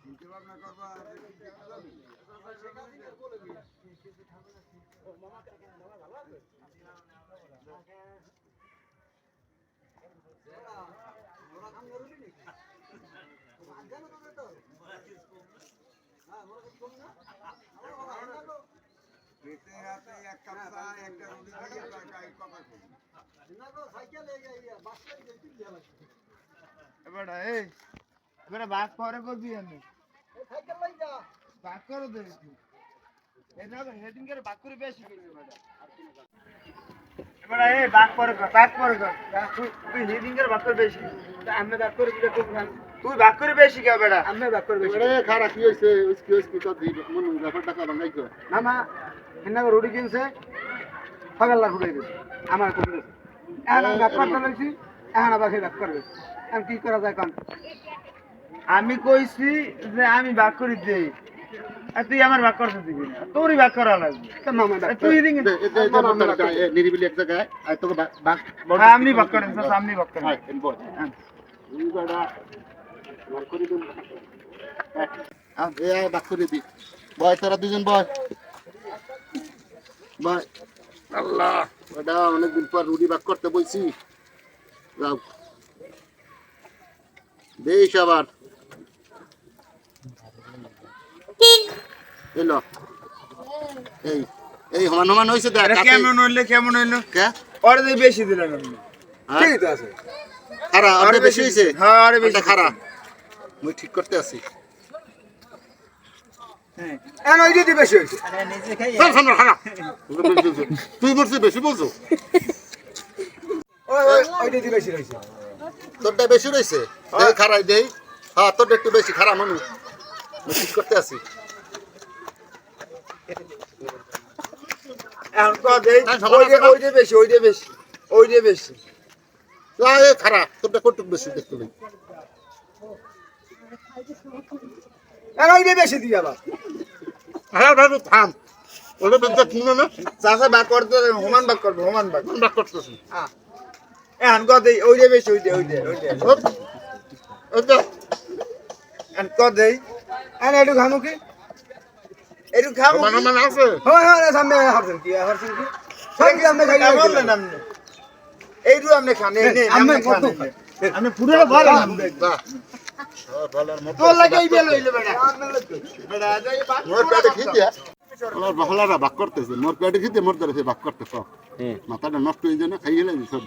চিন্তা ভাবনা করবা হ্যাঁ মোরা কম এবারে এই এবারে বাস পরে করবি আমি। বাক করো তো একটু। এটা হেডিং করে বাক করে বেশি করবি এবারে এবারে এই বাক পরে কর বাক পরে কর। তুই হেডিং করে বাক করে বেশি। আমি বাক করে দিলে খুব ভালো। তুই বাক করে বেশি কে আমি করে খারাপ কি তো মন ব্যাপারটা তো? মামা এনে রুটি কিনছে সকাল লাখ উঠে গেছে আমার কোন গেছে। এখন আমি বাক করতে লাগছি এখন আবার সে বাক করবে আমি কি করা যায় কাম আমি কইছি যে আমি বাক করে দেই তুই আমার বাক করতে দিবি না। তোরই বাক করা লাগবে। মামা তুই দিন নিরিবিলি এক জায়গায়। আর তোকে বাক আমি বাক করেন সামনে বাক করেন। হ্যাঁ। বাক করে দিন এই বাক করে দি। বয় তোরা দুজন বয়। বয় আল্লাহ অনেকদিন পর রুটি বাক করতে বলছি যাও। দেশ আবার। এলো। এই এই হয়েছে দেখ কেমন হইল কেমন হইল? কে? ওরে দিয়ে বেশি আপনি হ্যাঁ? ঠিক আছে। খারা আরে বেশি হয়েছে হ্যাঁ আরে বেশি এটা খারা মুই ঠিক করতে আছি। এখন ওই বেশি খারা তুই বলছিস বেশি বলছো? ওই বেশি তোরটা বেশি রয়েছে দেই খারাই দেই। হ্যাঁ তোরটা একটু বেশি খারা মানু। ঠিক করতে আছি। এখন তো দেই ওই দিয়ে ওই দিয়ে বেশি ওই দিয়ে বেশি ওই দিয়ে বেশি। এ খারা তোরটা কটুক বেশি দেখতে লই এখন ওই দিয়ে বেশি দিই আবার। হ্যাঁ ভাই থাম। ওটা বেঁচে কিনো না। চাষে বাক করতে সমান বাক করব বাক। করতেছি। হ্যাঁ। এখন কত ওই বেশি এখন এখন একটু খামু কি? একটু খামু সমান কি? আছে? হয় হয় সামনে হারছেন কি? হারছেন কি? সব কি খাই কেমন আপনি এইটু আপনি খান এই আপনি পুরো ভালো বাহ। মোর পেটে করতেছে মোর পেটে খিদে মোর দ্বারা সে বাক করতে মাথাটা নষ্ট হয়ে যায় না খাইয়ে লাগে সব